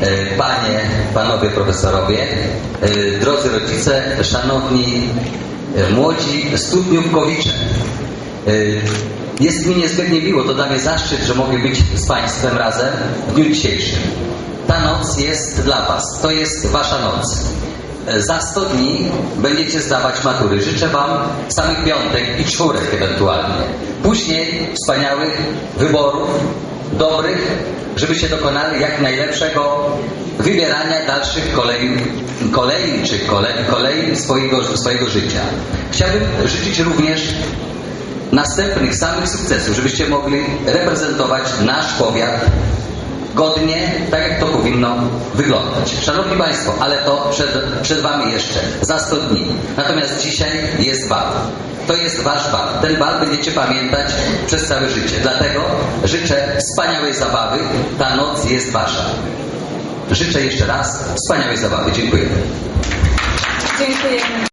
e, panie, panowie profesorowie, e, drodzy rodzice, szanowni e, młodzi studniówkowicze. Jest mi niezmiernie miło, to dla mnie zaszczyt, że mogę być z Państwem razem w dniu dzisiejszym. Ta noc jest dla Was, to jest Wasza noc. Za 100 dni będziecie zdawać matury. Życzę Wam samych piątek i czwórek ewentualnie. Później wspaniałych wyborów, dobrych, żebyście dokonali jak najlepszego wybierania dalszych kolei, kolei czy kolei, kolei swojego, swojego życia. Chciałbym życzyć również następnych samych sukcesów, żebyście mogli reprezentować nasz powiat godnie, tak jak to powinno wyglądać. Szanowni Państwo, ale to przed, przed Wami jeszcze za 100 dni. Natomiast dzisiaj jest bal. To jest Wasz bal. Ten bal będziecie pamiętać przez całe życie. Dlatego życzę wspaniałej zabawy. Ta noc jest Wasza. Życzę jeszcze raz wspaniałej zabawy. Dziękuję. Dziękujemy.